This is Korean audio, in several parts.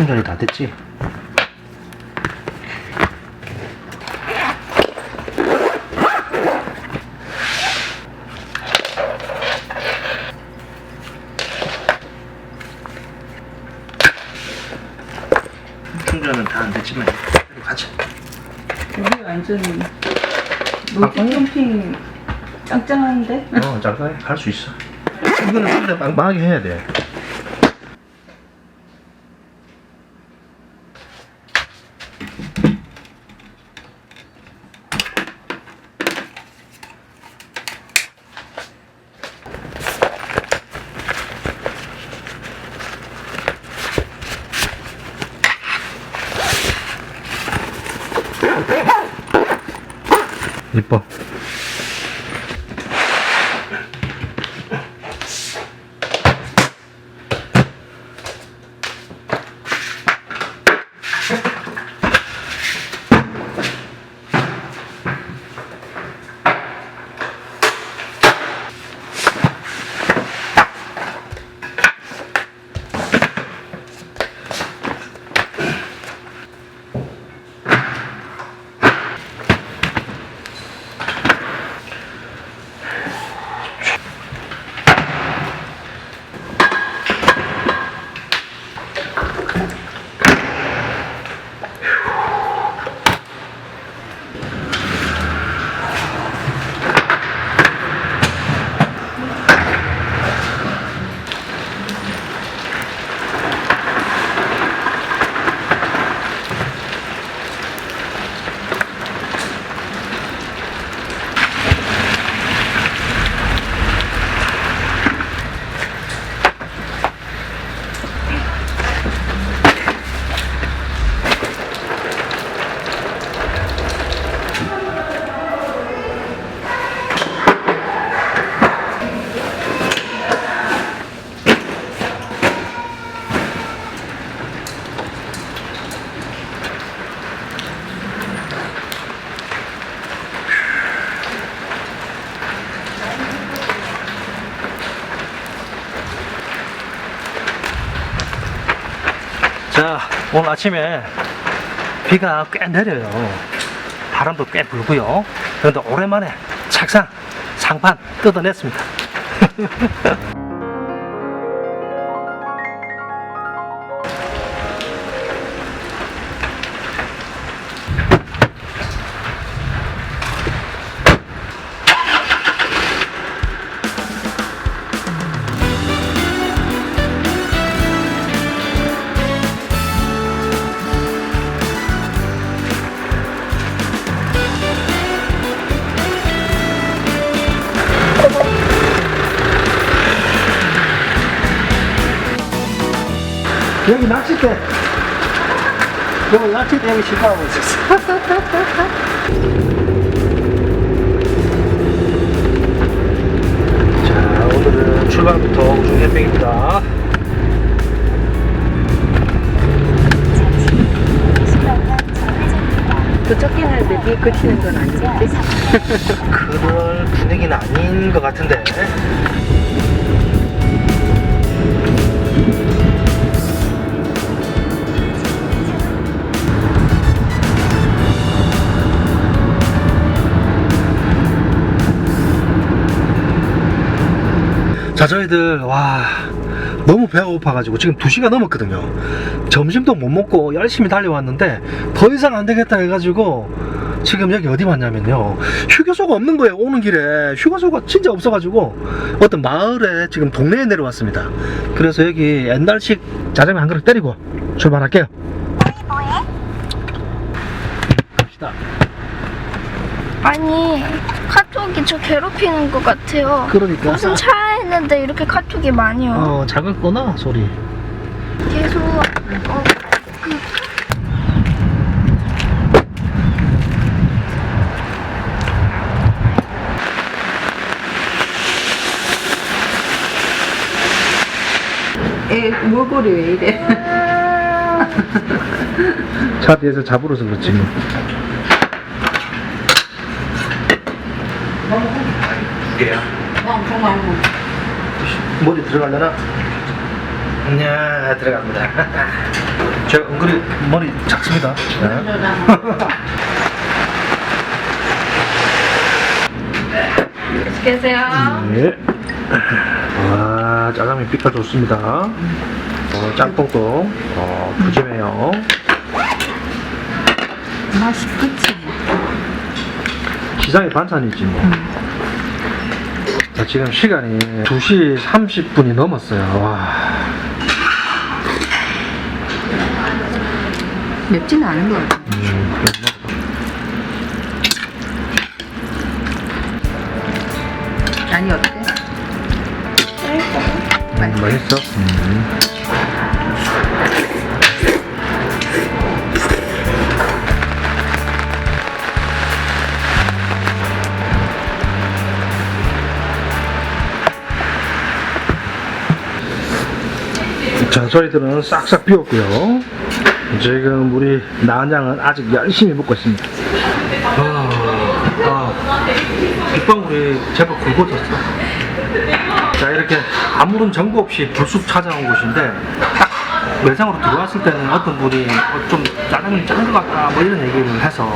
충전이 다 됐지? 충전은 다 안 됐지만 이리 가자. 우리 완전 노트 캠핑 짱짱한데? 어, 잠깐 갈수 있어. 이거는 충전 빵빵하게 해야 돼. 오늘 아침에 비가 꽤 내려요. 바람도 꽤 불고요. 그런데 오랜만에 책상, 상판 뜯어냈습니다. 여기 낚싯대. 여기 낚싯대 여기 실가하고 있었어. 자, 오늘은 출발부터 우중 캠핑입니다. 도착했는데 비 그치는 건 아니겠지? 그럴 분위기는 아닌 것 같은데. 자, 저희들, 와, 너무 배가 고파가지고 지금 2시가 넘었거든요. 점심도 못 먹고 열심히 달려왔는데 더 이상 안 되겠다 해가지고 지금 여기 어디 왔냐면요. 휴게소가 없는 거예요. 오는 길에. 휴게소가 진짜 없어가지고 어떤 마을에 지금 동네에 내려왔습니다. 그래서 여기 옛날식 짜장면 한 그릇 때리고 출발할게요. 갑시다. 아니 카톡이 저 괴롭히는 것 같아요. 그러니까. 무슨 차 했는데 이렇게 카톡이 많이요. 어, 작았구나, 소리. 계속 어, 애 몰골이 왜 이래? 차 뒤에서 잡으러서 그렇지. 두 개야. 엄청 많고. 머리 들어가려나? 네, 들어갑니다. 제가 은근히 머리 작습니다. 네. 맛있게 드세요. 네. 와, 짜장면 빛깔 좋습니다. 어, 짬뽕도 어, 푸짐해요. 끝이. 시장의 반찬이지 뭐. 자, 지금 시간이 2시 30분이 넘었어요. 와. 맵지는 않은 것 같아. 음, 아니 어때? 음, 맛있어? 음. 자, 저희들은 싹싹 비웠고요. 지금 우리 나은양은 아직 열심히 먹고 있습니다. 아, 아, 빗방울이 제법 굵어졌어. 자 이렇게 아무런 정보 없이 불쑥 찾아온 곳인데 딱 매장으로 들어왔을 때는 어떤 분이 어, 좀 짜장면이 짠것 같다 뭐 이런 얘기를 해서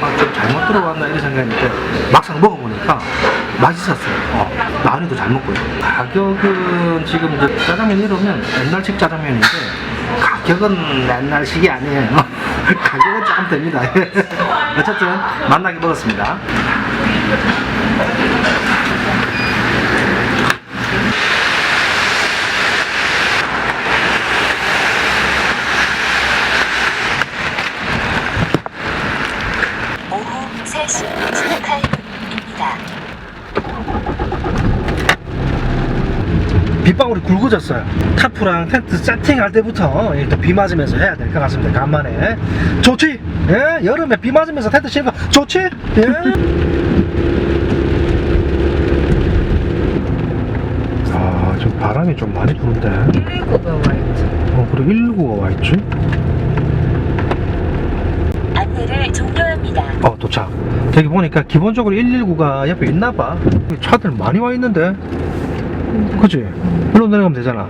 아, 좀 잘못 들어왔나 이런 생각했는데 막상 먹어보니까 맛있었어요. 어, 나은이도 잘 먹고요. 가격은 지금 이제 짜장면 이러면 옛날식 짜장면인데 가격은 옛날식이 아니에요. 가격은 조금 됩니다. 어쨌든 만나게 먹었습니다 오후 3시 28분입니다. 빗방울이 굵어졌어요. 타프랑 텐트 세팅할 때부터 일단 비 맞으면서 해야 될 것 같습니다. 간만에 좋지? 예? 여름에 비 맞으면서 텐트 치는 거 좋지? 예? 아, 좀 바람이 좀 많이 부는데. 119가 와있지. 어, 그리고 119가 와 있지? 안내를 종료합니다. 어, 도착. 저기 보니까 기본적으로 119가 옆에 있나 봐. 차들 많이 와 있는데. 그치? 일로 내려가면 되잖아.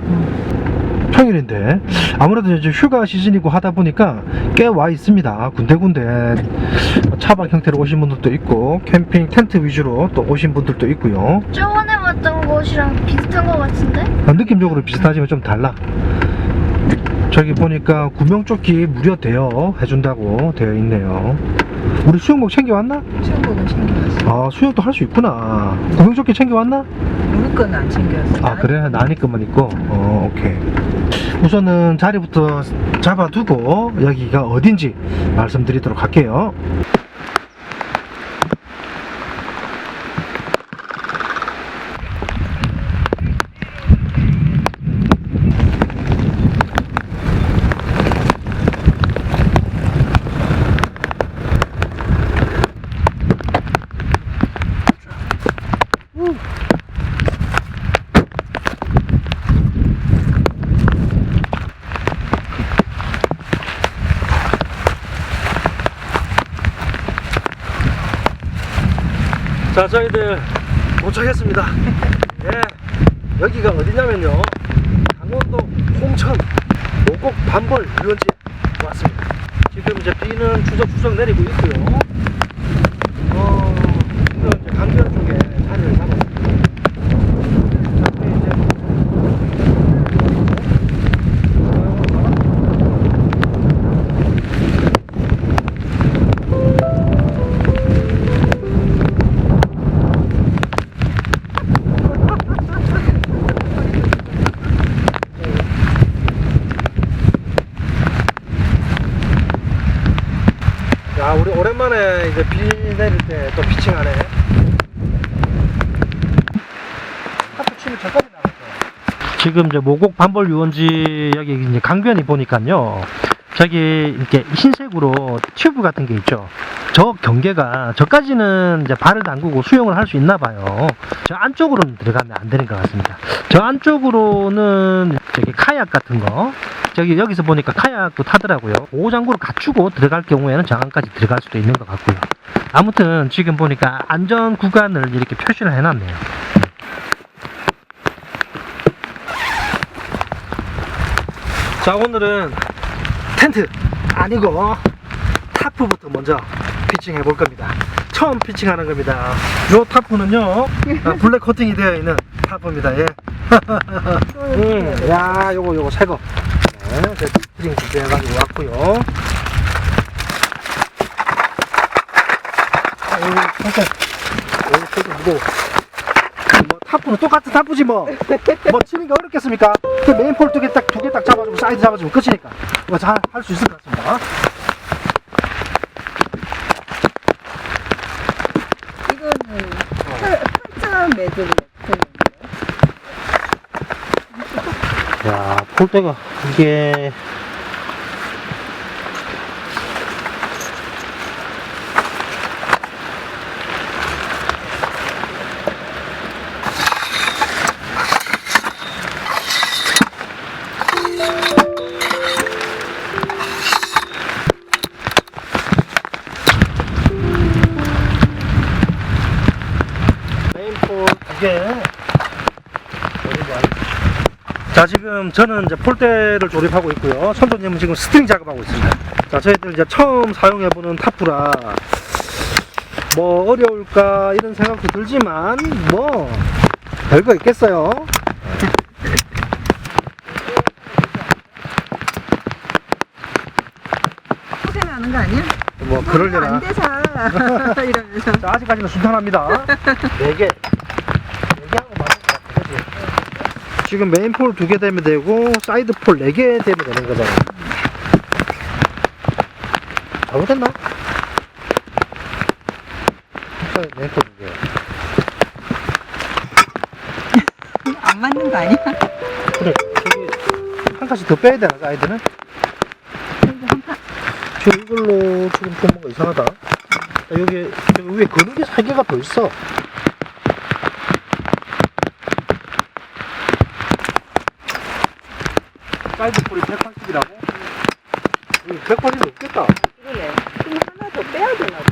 평일인데 아무래도 이제 휴가 시즌이고 하다 보니까 꽤 와 있습니다. 군데군데 차박 형태로 오신 분들도 있고 캠핑 텐트 위주로 또 오신 분들도 있고요. 저번에 왔던 곳이랑 비슷한 것 같은데? 아, 느낌적으로 비슷하지만 좀 달라. 저기 보니까 구명조끼 무료 대여 해준다고 되어 있네요. 우리 수영복 챙겨왔나? 수영복은 챙겨왔어. 아 수영도 할 수 있구나. 구명조끼 챙겨왔나? 우리 거는 안 챙겨왔어. 아 그래 나니 것만 있고 어 오케이 우선은 자리부터 잡아두고 여기가 어딘지 말씀드리도록 할게요 자 저희들 도착했습니다. 예 여기가 어디냐면요. 강원도 홍천 모곡 반벌 유원지 왔습니다. 지금 이제 비는 추적추적 내리고 있고요. 어 지금 강변 쪽에 자리를 오랜만에 이제 비 내릴 때 또 피칭하네. 하트 치면 저까지 나갔어. 지금 이제 모곡 반벌 유원지 여기 이제 강변이 보니까요. 저기 이렇게 흰색으로 튜브 같은 게 있죠. 저 경계가 저까지는 이제 발을 담그고 수영을 할 수 있나 봐요. 저 안쪽으로는 들어가면 안 되는 것 같습니다. 저 안쪽으로는 저기 카약 같은 거 저기 여기서 보니까 카약도 타더라고요. 보호장구를 갖추고 들어갈 경우에는 저 안까지 들어갈 수도 있는 것 같고요. 아무튼 지금 보니까 안전 구간을 이렇게 표시를 해놨네요. 자 오늘은 텐트. 아니고 타프부터 먼저 피칭해 볼 겁니다. 처음 피칭하는 겁니다. 요 타프는요 아, 블랙 코팅이 되어 있는 타프입니다. 예. 음, 야 요거 요거 새거. 네, 제가 피팅 준비해가지고 왔고요. 아, 요거 살짝 무거워. 뭐 타프는 똑같은 타프지 뭐. 뭐 치는 게 어렵겠습니까? 그 메인 폴 두 개 딱 두 개 딱 사이드 잡아주면 끝이니까. 뭐잘할 수 있을 것 같습니다. 이거는 팔- 팔자 매듭을 야, 폴대가 이게 저는 이제 폴대를 조립하고 있고요. 선조님은 지금 스트링 작업하고 있습니다. 자 저희들 이제 처음 사용해보는 타프라. 뭐 어려울까 이런 생각도 들지만 뭐 별거 있겠어요. 포장하는 거 아니야? 뭐 그럴려나 안 돼서 이러면서. 자, 아직까지는 순탄합니다. 4개 4개 하고 맞을 것 같아 그치? 지금 메인폴 2개 되면 되고 사이드폴 4개 되면 되는 거잖아 잘못했나? 메인폴 2개 안 맞는 거 아니야? 그래 저기 한 칸씩 더 빼야 되나 사이드는? 지금 이걸로 지금 좀 뭔가 이상하다 자, 여기, 여기 위에 거는 게 3개가 더 있어 사이드 폴이 180이라고? 180이 넘겠다 그래. 좀 하나 더 빼야 되나 봐.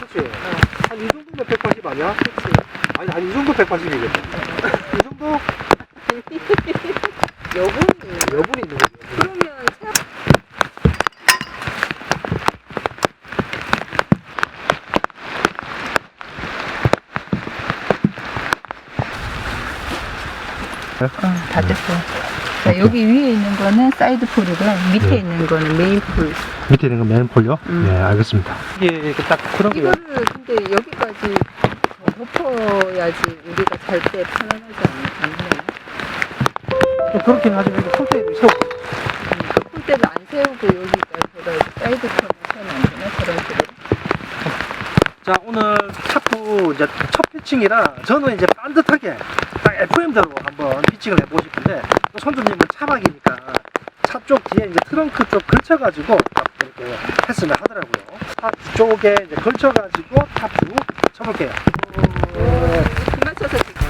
그치? 한 이 정도면 180 아니야? 그치? 아니 한 이 정도 180이겠다 이 정도? 여분이 여분이 있는 거지 여분이. 그러면 차 어, 다 됐어. 자, 여기 위에 있는 거는 사이드 폴이고 밑에 네. 있는 거는 메인 폴. 밑에 있는 건 메인폴요? 음. 네 알겠습니다 이게 딱 그런 게 이거를 근데 여기까지 더 덮어야지 우리가 잘 때 편안하지 않나? 좀 그렇긴 하지만 이거 폴대를 세우고 그 폴대를 안 세우고 여기다 제가 사이드 폴을 세우면 안 되나? 그런 식으로. 자 오늘 차프 이제 첫 피칭이라 저는 이제 반듯하게 딱 FM대로 한번 피칭을 해보고 싶은데 또 선주님은 차박이니까 차 쪽 뒤에 이제 트렁크 쪽 걸쳐가지고 딱 이렇게 했으면 하더라고요 차 쪽에 이제 걸쳐가지고 타프 쳐볼게요 그만 쳐서 지금.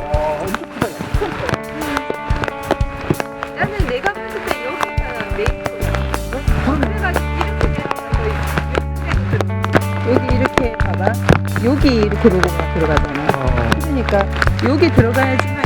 어, 엄청 크다 야. 나는 내가 봤을 때 여기가 메인 폴. 그래가지고 이렇게 여기 봐봐. 여기 이렇게 로고가 들어가잖아. 어, 그러니까 여기 들어가야지만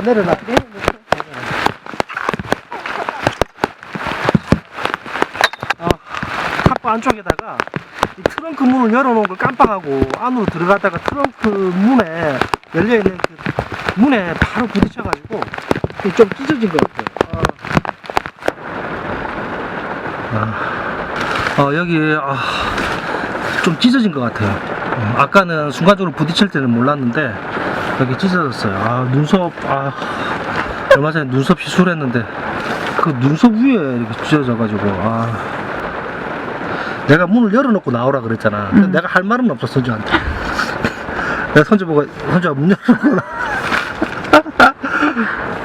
잠깐 내려놔. 아, 탑바 안쪽에다가 이 트렁크 문을 열어놓은 걸 깜빡하고 안으로 들어가다가 트렁크 문에 열려있는 그 문에 바로 부딪혀가지고 좀 찢어진 것 같아요. 아, 어, 여기 아, 좀 찢어진 것 같아요. 어, 아까는 순간적으로 부딪힐 때는 몰랐는데 여기 찢어졌어요. 아, 눈썹 아, 얼마 전에 눈썹 시술했는데 그 눈썹 위에 이렇게 찢어져가지고 아 내가 문을 열어놓고 나오라 그랬잖아 근데 음. 내가 할 말은 없어 선주한테 내가 선주 보고 선주가 문 열어놓고 나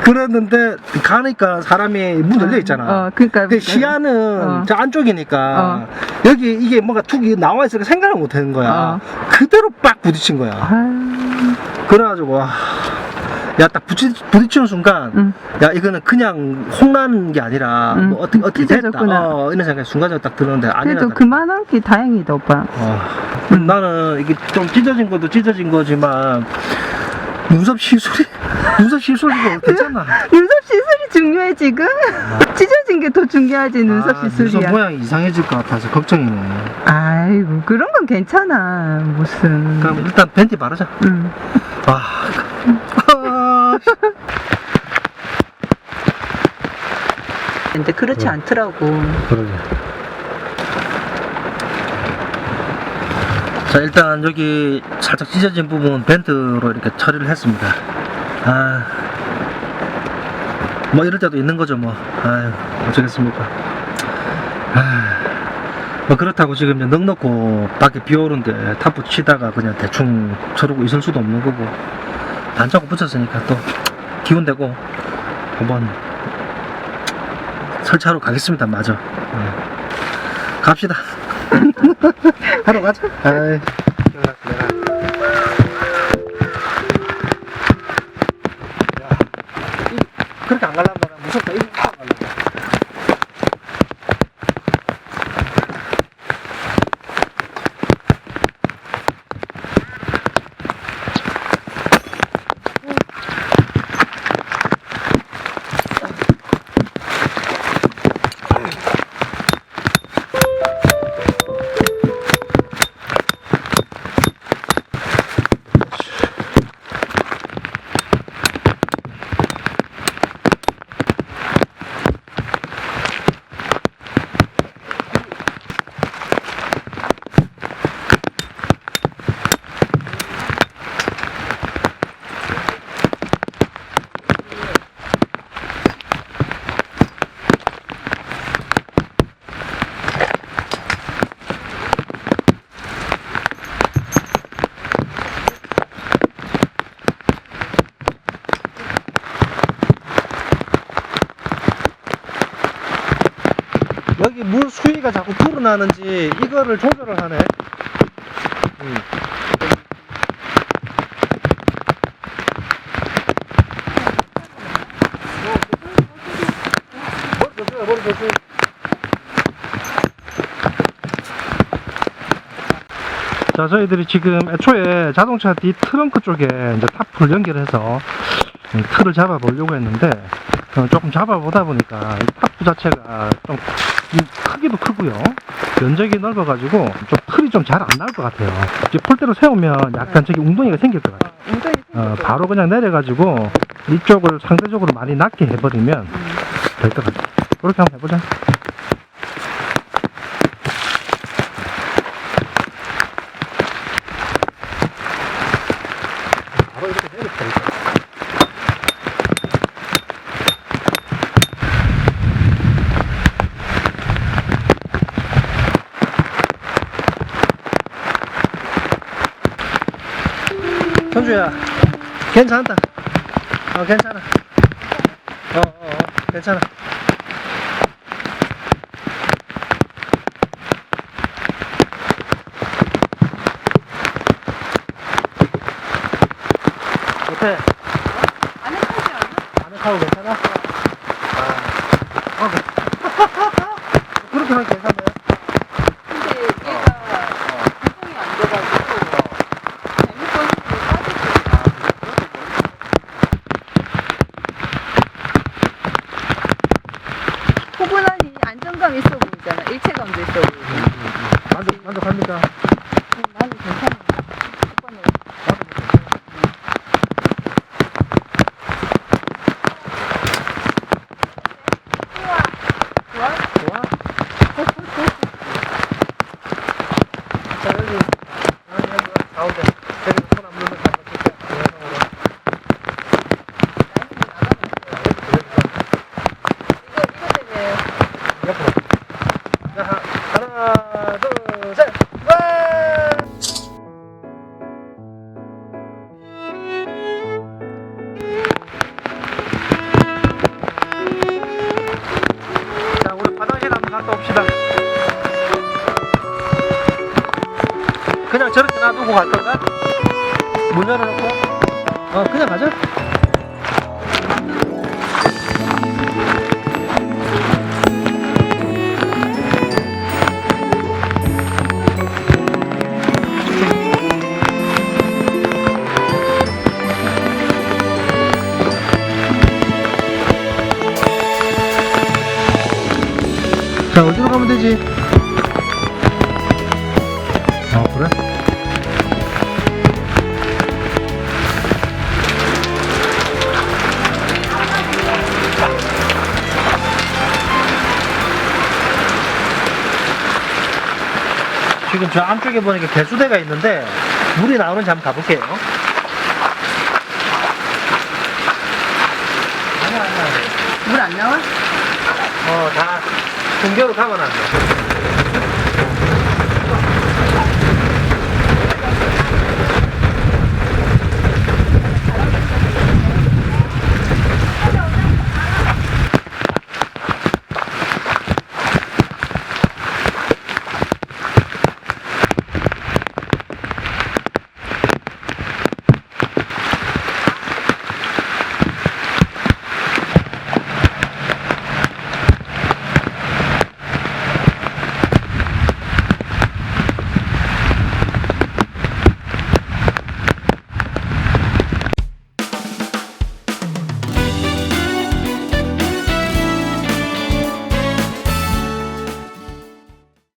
그랬는데 가니까 사람이 문 열려 있잖아 어, 그러니까. 그 시야는 어. 저 안쪽이니까 어. 여기 이게 뭔가 툭이 나와 있으니까 생각을 못 하는 거야 어. 그대로 빡 부딪힌 거야 아, 그래가지고 야딱 부딪히는 순간 응. 야 이거는 그냥 홍나는 게 아니라 음, 뭐 어떻게 어떻게 됐다. 어, 이런 생각이 순간적으로 딱 들었는데 아니라 그래도 그만한 게 다행이다, 오빠. 어, 음. 나는 이게 좀 찢어진 것도 찢어진 거지만 눈썹 시술이 눈썹 시술이고 괜찮아 눈썹 시술이 중요해, 지금? 찢어진 게 더 중요하지, 눈썹 아, 눈썹 시술이야. 모양이 이상해질 것 같아서 걱정이네 아이고, 그런 건 괜찮아. 무슨. 그럼 일단 벤티 바르자 응. 아, 아 근데 그렇지 어. 않더라고. 그러게. 자 일단 여기 살짝 찢어진 부분 밴드로 이렇게 처리를 했습니다. 아, 뭐 이럴 때도 있는 거죠 뭐. 아유, 어쩌겠습니까. 아, 뭐 그렇다고 지금 넉넉고 밖에 비 오는데 탑부 치다가 그냥 대충 저러고 있을 수도 없는 거고 단차고 붙였으니까 또 기운 되고 한번 설치하러 가겠습니다. 맞아. 네. 갑시다. 하러 가자. 아이. 그렇게 안 가려면 나 무섭다. 이거 안 가려면. 여기 물 수위가 자꾸 불어나는지 이거를 조절을 하네. 음. 자, 저희들이 지금 애초에 자동차 뒤 트렁크 쪽에 이제 탑을 연결해서 이 틀을 잡아 보려고 했는데 어, 조금 잡아보다 보니까 이 탑부 자체가 좀이 크기도 크고요. 면적이 넓어가지고 좀 틀이 좀 잘 안 나올 것 같아요. 이제 폴대로 세우면 약간 저기 웅덩이가 생길 것 같아요. 엉덩이 어, 바로 그냥 내려가지고 이쪽을 상대적으로 많이 낮게 해버리면 될 것 같아요. 그렇게 한번 해보자. 바로 이렇게 내려버리자. 현주야, 괜찮다. 어, 괜찮아. 어, 어, 어, 괜찮아. 어때? 안에 타지 않아? 안에 타고 괜찮아? ಹೌದಾ 해야지. 아, 그래? 지금 저 안쪽에 보니까 개수대가 있는데 물이 나오는지 한번 가볼게요. 근교로 가면 안 돼.